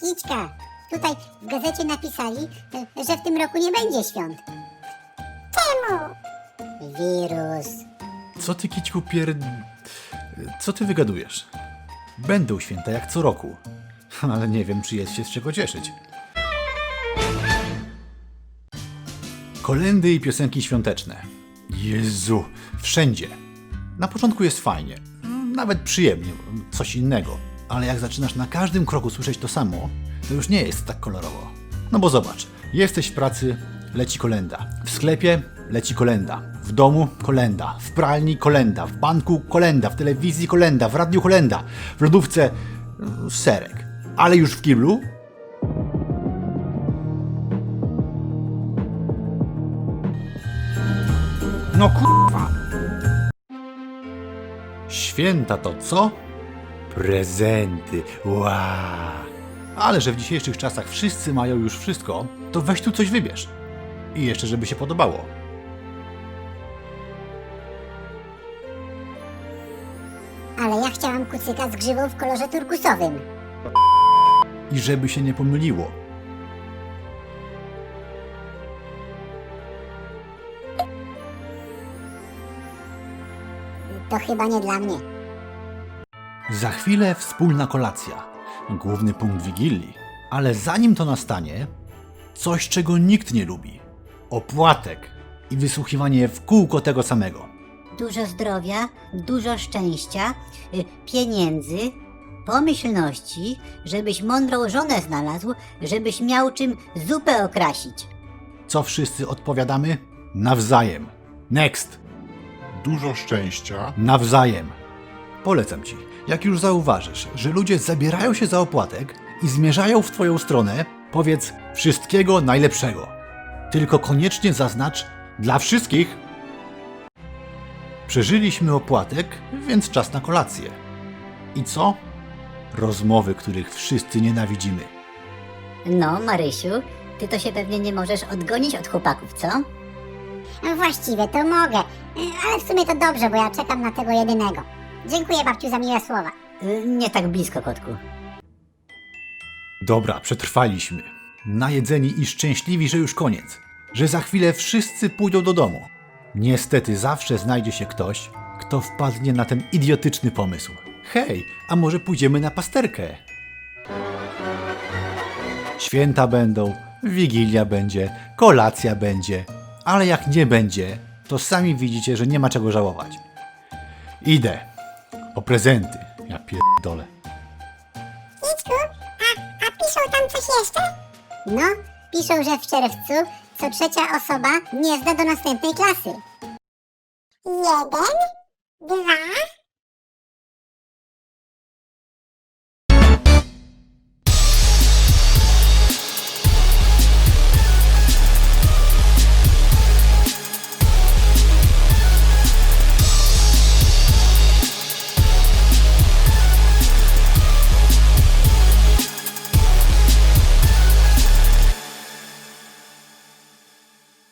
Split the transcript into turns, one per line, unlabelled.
Kiczka, tutaj w gazecie napisali, że w tym roku nie będzie świąt. Czemu? Wirus.
Co ty, Kićku, pier... Co ty wygadujesz? Będą święta jak co roku. Ale nie wiem, czy jest się z czego cieszyć. Kolendy i piosenki świąteczne. Jezu, wszędzie. Na początku jest fajnie, nawet przyjemnie, coś innego. Ale jak zaczynasz na każdym kroku słyszeć to samo, to już nie jest tak kolorowo. No bo zobacz, jesteś w pracy, leci kolenda. W sklepie leci kolenda. W domu kolenda. W pralni kolenda. W banku kolenda. W telewizji kolenda. W radiu kolenda. W lodówce y, serek. Ale już w kiblu No kurwa. Święta to co? Prezenty. Ła. Ale że w dzisiejszych czasach wszyscy mają już wszystko, to weź tu coś wybierz. I jeszcze, żeby się podobało.
Ale ja chciałam kucyka z grzywą w kolorze turkusowym.
I żeby się nie pomyliło.
To chyba nie dla mnie.
Za chwilę wspólna kolacja. Główny punkt wigilii. Ale zanim to nastanie, coś czego nikt nie lubi. Opłatek i wysłuchiwanie w kółko tego samego.
Dużo zdrowia, dużo szczęścia, y, pieniędzy, pomyślności, żebyś mądrą żonę znalazł, żebyś miał czym zupę okrasić.
Co wszyscy odpowiadamy? Nawzajem. Next.
Dużo szczęścia,
Nawzajem. Polecam ci, jak już zauważysz, że ludzie zabierają się za opłatek i zmierzają w twoją stronę, powiedz wszystkiego najlepszego. Tylko koniecznie zaznacz dla wszystkich. Przeżyliśmy opłatek, więc czas na kolację. I co? Rozmowy, których wszyscy nienawidzimy.
No, Marysiu, ty to się pewnie nie możesz odgonić od chłopaków, co?
Właściwie to mogę, ale w sumie to dobrze, bo ja czekam na tego jedynego. Dziękuję babciu za miłe słowa.
Y, Nie tak blisko, kotku.
Dobra, przetrwaliśmy. Najedzeni i szczęśliwi, że już koniec. Że za chwilę wszyscy pójdą do domu. Niestety zawsze znajdzie się ktoś, kto wpadnie na ten idiotyczny pomysł. Hej, a może pójdziemy na pasterkę? Święta będą, wigilia będzie, kolacja będzie, ale jak nie będzie, to sami widzicie, że nie ma czego żałować. Idę. O prezenty. Ja pierdolę.
Kiczku, a, a piszą tam coś jeszcze? No, piszą, że w czerwcu co trzecia osoba nie zda do następnej klasy. Jeden, dwa,